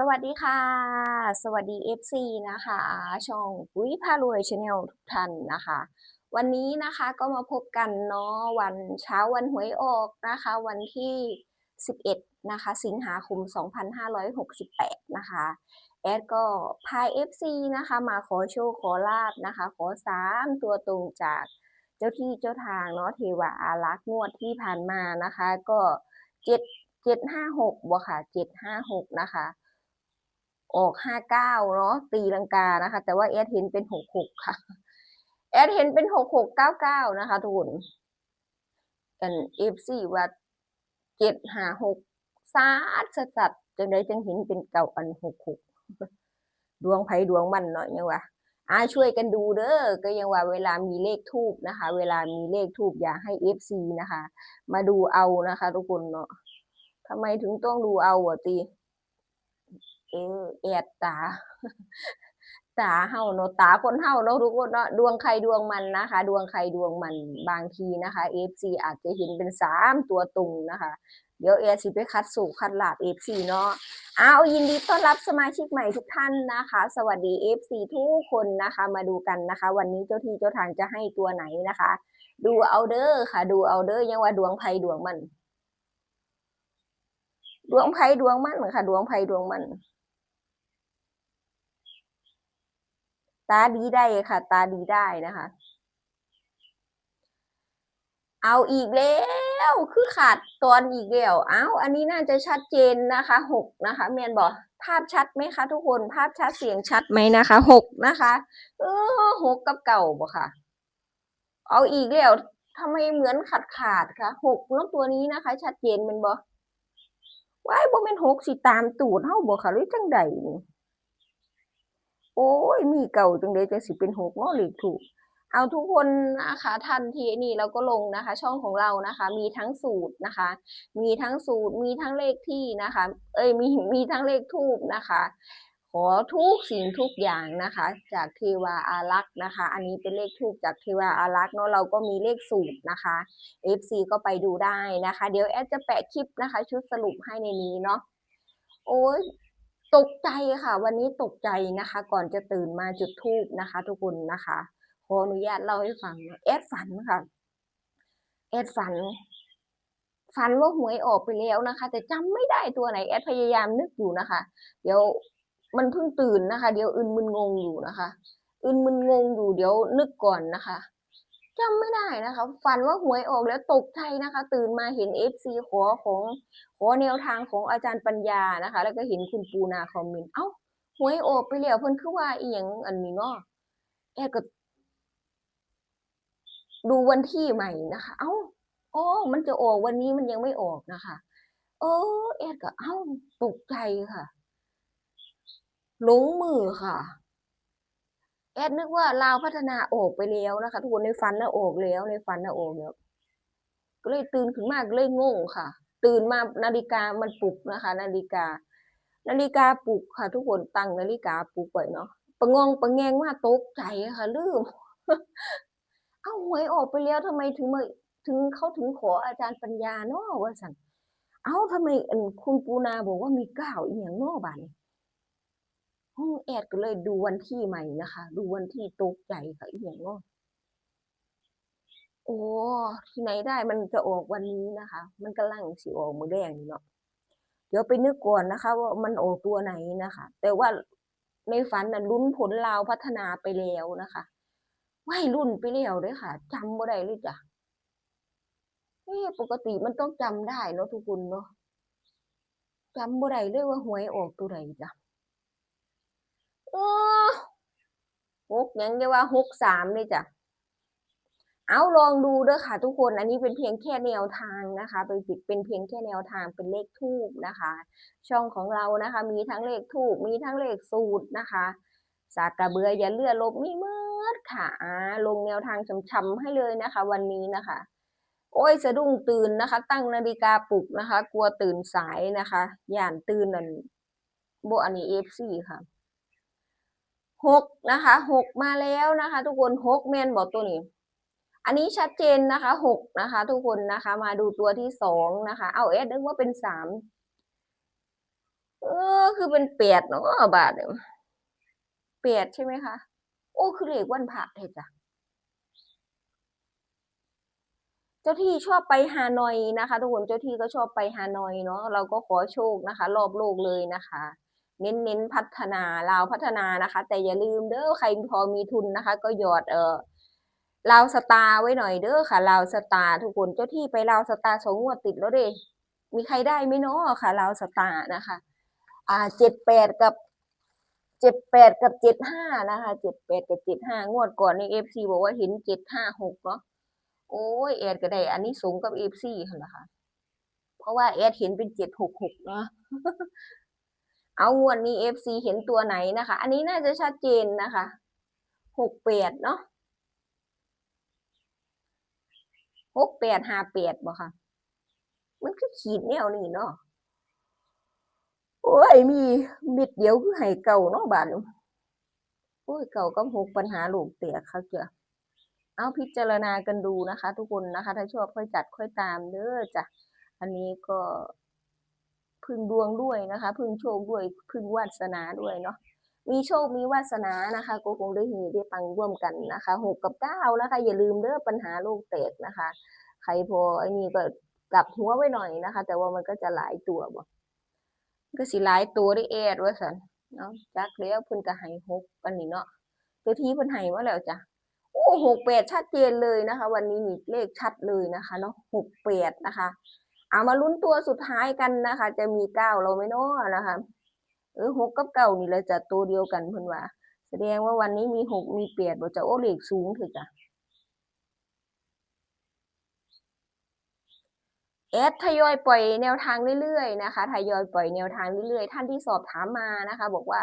สวัสดีค่ะ สวัสดี FC นะคะ ช่องปุ้ยพารวยชาแนลทุกท่านนะคะ วันนี้นะคะก็มาพบกันเนาะวันเช้าวันหวยออกนะคะ วันที่ 11 นะคะ สิงหาคม 2568 นะคะ แอดก็พาย FC นะคะ มาขอโชคขอลาบนะคะ ขอสามตัวตรงจากเจ้าที่เจ้าทางเนาะเทวาอารักษ์งวดที่ผ่านมานะคะ ก็เจ็ดเจ็ดห้าหกบ่ค่ะเจ็ดห้าหกนะคะ ออกห้าเก้าเนาะตีลังกานะคะ แต่ว่าแอดเห็นเป็นหกหกค่ะ แอดเห็นเป็นหกหกเก้าเก้านะคะทุกคนกันเอฟซีว่าเจ็ดหาหกซาดสสัดจังใดจังเห็นเป็นเก่าอันหกหกดวงไผดวงมันเนาะยังว่าอาช่วยกันดูเด้อก็ยังว่าเวลามีเลขทูบนะคะ เวลามีเลขทูบอย่าให้เอฟซีนะคะ มาดูเอานะคะ ทุกคนเนาะทำไมถึงต้องดูเอาอะตี เออแอดตา ตาเฮาเนาะตาคนเฮาเนาะทุกคนเนาะดวงใครดวงมันนะคะ ดวงใครดวงมันบางทีนะคะ FC อาจจะเห็นเป็นสามตัวตรงนะคะเดี๋ยวเอสิไปคัดสู่คัดหลาบ FC เนาะเอายินดีต้อนรับสมาชิกใหม่ทุกท่านนะคะ สวัสดี FC ทุกคนนะคะ มาดูกันนะคะ วันนี้เจ้าที่เจ้าทางจะให้ตัวไหนนะคะ ดูเอาเด้อค่ะ ดูเอาเด้อยังว่าดวงไพ่ดวงมัน ดวงไพ่ดวงมันค่ะ ดวงไพ่ดวงมัน ตาดีได้ค่ะ ตาดีได้นะคะ เอาอีกแล้ว คือขาดตอนอีกแล้ว เอาอันนี้น่าจะชัดเจนนะคะหกนะคะเมียนบอกภาพชัดไหมคะ ทุกคนภาพชัดเสียงชัดไหมนะคะหกนะคะเออหกกับเก่าบ่ค่ะ เอาอีกแล้วทำไมเหมือนขาดขาดคะหกแล้วตัวนี้นะคะ ชัดเจนแมันบ่ว้ายบ่แม่นหกสิตามตูดเฮาบ่ค่ะหรือจังใดนี่ โอ้ยมีเก่าจังเลยจังสิเป็นหกเนาะเลขถูก เอาทุกคนนะคะทันทีนี่เราก็ลงนะคะ ช่องของเรานะคะ มีทั้งสูตรนะคะ มีทั้งสูตรมีทั้งเลขที่นะคะ เอ้ยมีมีทั้งเลขทูบนะคะ ขอทุกสิ่งทุกอย่างนะคะ จากเทวาอารักษ์นะคะ อันนี้เป็นเลขทูบจากเทวาอารักษ์เนาะเราก็มีเลขสูตรนะคะ FC ก็ไปดูได้นะคะ เดี๋ยวแอดจะแปะคลิปนะคะ ชุดสรุปให้ในนี้เนาะโอ้ย ตกใจค่ะ วันนี้ตกใจนะคะ ก่อนจะตื่นมาจุดธูปนะคะ ทุกคนนะคะขออนุญาตเล่าให้ฟังแอดฝันค่ะแอดฝัน ฝันว่าหวยออกไปแล้วนะคะ แต่จำไม่ได้ตัวไหนแอดพยายามนึกอยู่นะคะ เดี๋ยวมันเพิ่งตื่นนะคะ เดี๋ยวอึนมึนงงอยู่นะคะอึนมึนงงอยู่เดี๋ยวนึกก่อนนะคะ จำไม่ได้นะคะ ฝันว่าหวยออกแล้วตกใจนะคะ ตื่นมาเห็นเอฟซีขอของขอแนวทางของอาจารย์ปัญญานะคะ แล้วก็เห็นคุณปูนาคอมเมนต์เอ้าหวยออกไปแล้วเพิ่นคือว่าอีหยังอันนี้เนาะแอดก็ดูวันที่ใหม่นะคะ เอ้าอ๋อมันจะออกวันนี้มันยังไม่ออกนะคะเออแอดก็เอ้าตกใจค่ะหลงมือค่ะ แอดนึกว่าลาวพัฒนาออกไปแล้วนะคะทุกคนในฝันนะออกแล้วในฝันนะออกแล้วก็เลยตื่นขึ้นมากเลยงงค่ะ ตื่นมานาฬิกามันปลุกนะคะ นาฬิกา นาฬิกาปลุกค่ะ ทุกคนตั้งนาฬิกาปลุกไว้เนาะประงองประแงงว่าตกใจค่ะลืมเอ้าหวยออกไปแล้วทำไมถึงมาถึงเขาถึงขออาจารย์ปัญญาเนาะว่าสันเอ้าทำไมคุณปูนาบอกว่ามีเก้าอีหยังเนาะบานี้ แอดก็เลยดูวันที่ใหม่นะคะ ดูวันที่ตกใจค่ะอีหยังเนาโอ้ที่ไหนได้มันจะออกวันนี้นะคะ มันกำลังสิออกมือแดงเนาะเดี๋ยวไปนึกก่อนนะคะ ว่ามันออกตัวไหนนะคะ แต่ว่าในฝันน่ะลุ้นผลลาวพัฒนาไปแล้วนะคะว่ายรุ่นไปแล้วเด้อค่ะจำบ่ได้เลยจ้ะเอ๊ะปกติมันต้องจำได้เนาะทุกคนเนาะจำบ่ได้เลยว่าหวยออกตัวไหนจ้ะ เออหกยังจะว่าหกสามเลยจ้ะเอาลองดูเด้อค่ะ ทุกคนอันนี้เป็นเพียงแค่แนวทางนะคะเป็นเป็นเพียงแค่แนวทางเป็นเลขทูบนะคะ ช่องของเรานะคะ มีทั้งเลขทูบมีทั้งเลขสูตรนะคะสากกระเบืออย่าเลื่อนลบมีเมืดค่ะอ่าลงแนวทางช้ำๆให้เลยนะคะ วันนี้นะคะ โอ้ยสะดุ้งตื่นนะคะ ตั้งนาฬิกาปลุกนะคะ กลัวตื่นสายนะคะ ย่านตื่นนั่นโบอันนี้เอฟซีค่ะ หกนะคะหกมาแล้วนะคะ ทุกคนหกแมนบอกตัวนี้อันนี้ชัดเจนนะคะหกนะคะ ทุกคนนะคะ มาดูตัวที่สองนะคะ เอาเอสนึกว่าเป็นสามเออคือเป็นแปดเนาะบาทเนี่ยแปดใช่ไหมคะโอ้คือเลขวันพระเถอะจ้ะเจ้าที่ชอบไปฮานอยนะคะ ทุกคนเจ้าที่ก็ชอบไปฮานอยเนาะเราก็ขอโชคนะคะ รอบโลกเลยนะคะ เน้นเน้นพัฒนาลาวพัฒนานะคะ แต่อย่าลืมเด้อใครพอมีทุนนะคะ ก็หยอดเออลาวสตาร์ไว้หน่อยเด้อค่ะลาวสตาร์ทุกคนเจ้าที่ไปลาวสตาร์สองงวดติดแล้วเด้มีใครได้ไหมเนาะค่ะลาวสตาร์นะคะ อ่าเจ็ดแปดกับเจ็ดแปดกับเจ็ดห้านะคะเจ็ดแปดกับเจ็ดห้างวดก่อนในเอฟซีบอกว่าเห็นเจ็ดห้าหกเนาะโอ้ยแอดก็ได้อันนี้สูงกับเอฟซีค่ะนะคะเพราะว่าแอดเห็นเป็นเจ็ดหกหกเนาะ เอางวดนี้เอฟซีเห็นตัวไหนนะคะ อันนี้น่าจะชัดเจนนะคะหกแปดเนาะหกแปดห้าแปดบ่ค่ะ มันคือขีดแนวนี้เนาะโอ้ยมีมิดเดียวคือให้เก่าเนาะบาดโอ้ยเก่าก็หกปัญหาหลูกเตียค่ะเจ้ะเอาพิจารณากันดูนะคะ ทุกคนนะคะ ถ้าชอบค่อยจัดค่อยตามเด้อจ้ะอันนี้ก็ พึงดวงด้วยนะคะ พึงโชคด้วย พึงวาสนาด้วยเนาะ มีโชค มีวาสนานะคะก็คงได้หีได้ปังร่วมกันนะคะหกกับเก้านะคะ อย่าลืมเด้อปัญหาลูกแตกนะคะ ใครพอไอ้นี่ก็กลับหัวไว้หน่อยนะคะ แต่ว่ามันก็จะหลายตัวบ่ก็สิหลายตัวได้แอดว่าซั่นเนาะจักแล้วเพิ่นก็ให้หกปานนี้เนาะตัวที่เพิ่นให้มาแล้วจ้ะโอ้หกแปดชัดเจนเลยนะคะ วันนี้นี่เลขชัดเลยนะคะเนาะหกแปดนะคะ เอามาลุ้นตัวสุดท้ายกันนะคะ จะมีเก้าเราไหม่เนาะนะคะ เออหกกับเก้านี่แหละจะตัวเดียวกันเพิ่อนว่า แสดงว่าวันนี้มีหกมีแปดบ่จะโอเลขสูงเถอะจ้ะแอดทยอยปล่อยแนวทางเรื่อยๆนะคะทยอยปล่อยแนวทางเรื่อยๆ ท่านที่สอบถามมานะคะ บอกว่า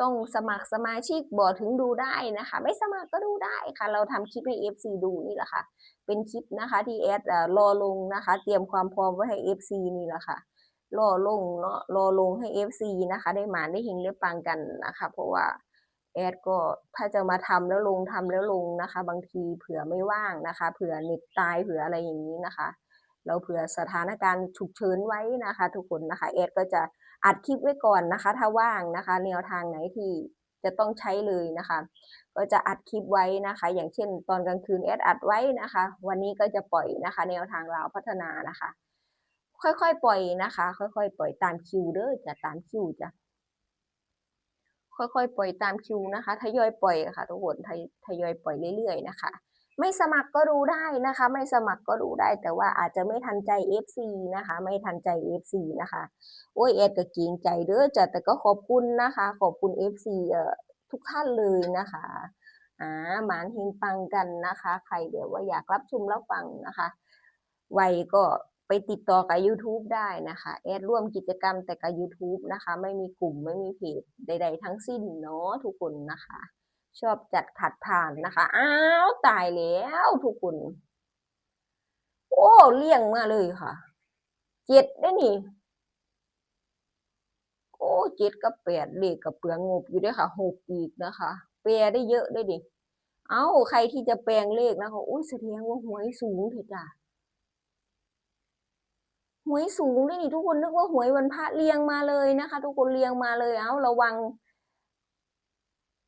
ต้องสมัครสมาชิกบ่ถึงดูได้นะคะ ไม่สมัครก็ดูได้ค่ะ เราทำคลิปให้ FC ดูนี่แหละค่ะ เป็นคลิปนะคะที่แอดรอลงนะคะ เตรียมความพร้อมไว้ให้ FC นี่แหละค่ะรอลงเนาะรอลงให้ FC นะคะ ได้หมานได้เฮงได้ปังกันนะคะ เพราะว่าแอดก็ถ้าจะมาทำแล้วลงทำแล้วลงนะคะ บางทีเผื่อไม่ว่างนะคะ เผื่อเน็ตตายเผื่ออะไรอย่างนี้นะคะ เราเผื่อสถานการณ์ฉุกเฉินไว้นะคะ ทุกคนนะคะเอดก็จะอัดคลิปไว้ก่อนนะคะ ถ้าว่างนะคะ แนวทางไหนที่ จะต้องใช้เลยนะคะ ก็จะอัดคลิปไว้นะคะ อย่างเช่น ตอนกลางคืนแอดอัดไว้นะคะ วันนี้ก็จะปล่อยนะคะ แนวทางเราพัฒนานะคะ ค่อยๆปล่อยนะคะ ค่อยๆ ปล่อยตามคิวเด้อจะตามคิวจ้ะค่อยๆ ปล่อยตามคิวนะคะทยอยปล่อยค่ะทุกคนทยอยปล่อยเรื่อยๆนะคะ ไม่สมัครก็ดูได้นะคะ ไม่สมัครก็ดูได้ แต่ว่าอาจจะไม่ทันใจ FC นะคะ ไม่ทันใจ FC นะคะ โอ้ยแอดก็เกรงใจเด้อจ้ะแต่ก็ขอบคุณนะคะ ขอบคุณ FC เอ่อทุกท่านเลยนะคะอ่าหมานเฮงปังกันนะคะ ใครแบบว่าอยากรับชมรับฟังนะคะไวก็ไปติดต่อกับ YouTube ได้นะคะ แอดร่วมกิจกรรมแต่กับ YouTube นะคะ ไม่มีกลุ่มไม่มีเพจใด ๆ ทั้งสิ้นเนาะทุกคนนะคะ ชอบจัดขัดผ่านนะคะ อ้าวตายแล้วทุกคน โอ้เลี่ยงมาเลยค่ะ เจ็ดได้นี่ โอ้เจ็ดกับแปดเลขกับเปลืองงบอยู่ด้วยค่ะหกอีกนะคะแปลได้เยอะได้ดิ เอ้าใครที่จะแปลงเลขนะคะอุ้ยแสดงว่าหวยสูงเถอะจ้ะหวยสูงได้นี่ทุกคนนึกว่าหวยวันพระเรียงมาเลยนะคะ ทุกคนเรียงมาเลย เอาระวัง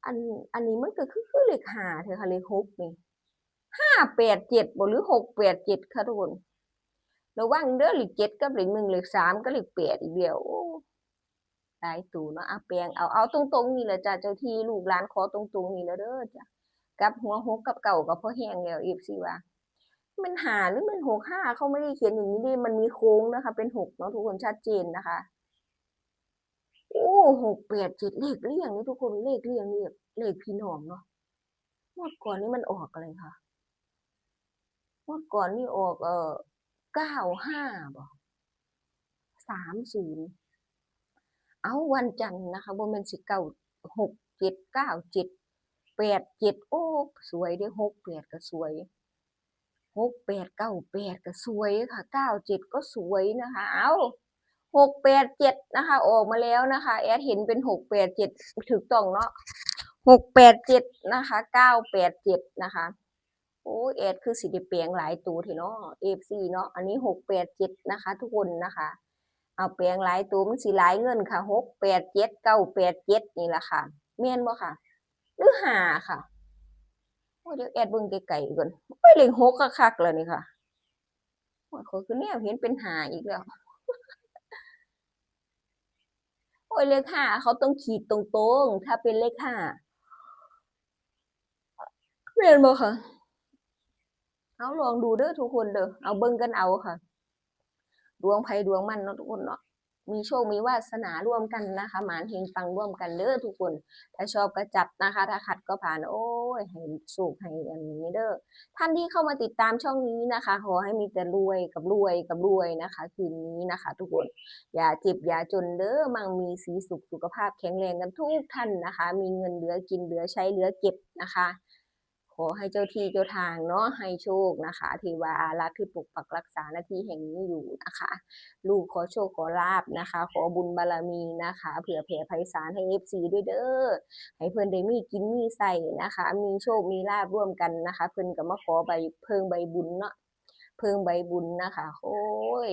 อันอันนี้มันก็คือคือเลขหาเถอค่ะเลขหกนี่ห้าแปดเจ็ดบหรือหกแปดเจ็ดค่ะทุกคนระวังเด้อเลขเจ็ดกับเลขหนึ่งเลขสามก็เลขแปดอีกเดียวโอ้หลายตูเนาะอะแปลงเอาเอาตรงๆนี่แหละจ้ะเจ้าที่ลูกหลานขอตรงๆนี่แหละเด้อจ้ะกับหัวหกกับเก่ากับพ่อแห้งแล้วอีฟสิว่ามันหาหรือมันหกห้าเขาไม่ได้เขียนอย่างนี้ดิมันมีโค้งนะคะ เป็นหกเนาะทุกคนชัดเจนนะคะ หกแปดเจ็ดเลขเรียงนี่ทุกคนเลขเรียงนี่แบบเลขพี่น้องเนาะงวดก่อนนี่มันออกอะไรคะงวดก่อนนี่ออก เออเก้าห้าบ่สามศูนย์เอาวันจันทร์นะคะบ่แม่นสิเก้าหกเจ็ดเก้าเจ็ดแปดเจ็ดโอ้สวยเด้หกแปดก็สวยหกแปดเก้าแปดก็สวยค่ะเก้าเจ็ดก็สวยนะคะ เอา หกแปดเจ็ดนะคะ ออกมาแล้วนะคะ แอดเห็นเป็นหกแปดเจ็ดถูกต้องเนาะหกแปดเจ็ดนะคะเก้าแปดเจ็ดนะคะโอ้แอดคือสิไดิเปลียงหลายตัวเถอะเนาะเอฟซีเนาะอันนี้หกแปดเจ็ดนะคะ ทุกคนนะคะ เอาแปลงหลายตัวมันสิหลายเงินค่ะหกแปดเจ็ดเก้าแปดเจ็ดนี่แหละค่ะแม่นบ่ค่ะ หรือหาค่ะโอ้เดี๋ยวแอดเบิ่งไกลๆก่อนโอ้ยเลขหกคักๆแล้วนี่ค่ะโอ้ยคือแนวเห็นเป็นหาอีกแล้ว โอ้ ยเลขห้าเขาต้องขีดตรงๆ ถ้าเป็นเลขห้าเรียนบ่ค่ะเอาลองดูเด้อทุกคนเด้อเอาเบิ่งกันเอาค่ะ ดวงไผดวงมันเนาะทุกคนเนาะ มีโชค มีวาสนาร่วมกันนะคะหมานเฮงปังร่วมกันเด้อทุกคน ถ้าชอบก็จัดนะคะ ถ้าขัดก็ผ่าน โอ้ยให้สุขให้อันนี้เด้อ ท่านที่เข้ามาติดตามช่องนี้นะคะ ขอให้มีแต่รวยกับรวยกับรวยนะคะ คืนนี้นะคะ ทุกคน อย่าเจ็บอย่าจนเด้อ มั่งมีสีสุขสุขภาพแข็งแรงกันทุกท่านนะคะ มีเงินเหลือกินเหลือใช้เหลือเก็บนะคะ ขอให้เจ้าที่เจ้าทางเนาะให้โชคนะคะเทวาอารักษ์ที่ปกปักรักษาหน้าที่แห่งนี้อยู่นะคะ ลูกขอโชคขอลาบนะคะ ขอบุญบารมีนะคะ เผื่อแผ่ไพศาลให้เอฟซีด้วยเด้อให้เพิ่อนได้มีกินมีใส่นะคะ มีโชคมีลาบร่วมกันนะคะ เพิ่อนก็มาขอใบเพิงใบบุญเนาะเพิงใบบุญนะคะโอ้ย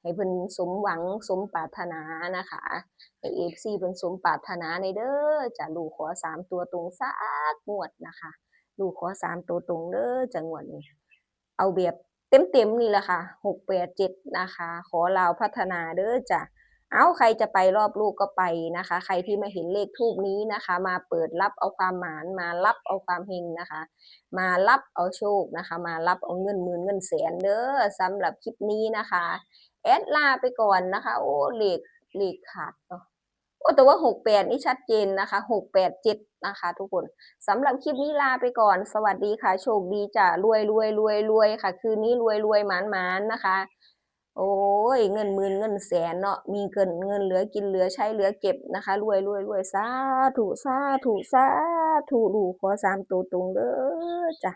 ให้เพิ่นสมหวังสมปรารถนานะคะให้เอฟซีเพิ่นสมปรารถนาในเด้อจะลูกขอสามตัวตรงสักงวดนะคะ ลูกขอสามตัวตรงเด้อจังหวดนี้ เอาแบบเต็มๆนี่แหละค่ะหกแปดเจ็ดนะคะ ขอลาวพัฒนาเด้อจ้ะเอาใครจะไปรอบลูกก็ไปนะคะ ใครที่มาเห็นเลขทูปนี้นะคะ มาเปิดรับเอาความหมานมารับเอาความเฮงนะคะ มารับเอาโชคนะคะ มารับเอาเงินหมื่นเงินแสนเด้อสำหรับคลิปนี้นะคะ แอดลาไปก่อนนะคะ โอ้เลขเลขขาดเนาะ โอ้แต่ว่าหกแปดนี่ชัดเจนนะคะหกแปดเจ็ดนะคะ ทุกคนสำหรับคลิปนี้ลาไปก่อน สวัสดีค่ะ โชคดีจ้ะรวยรวยรวยรวยค่ะ คืนนี้รวยรวยหมานหมานนะคะ โอ้ย เงินหมื่นเงินแสนเนาะมีเกินเงินเหลือกินเหลือใช้เหลือเก็บนะคะ รวยรวยรวยสาธุสาธุสาธุลูขอสามตัวตรงเด้อจ้ะ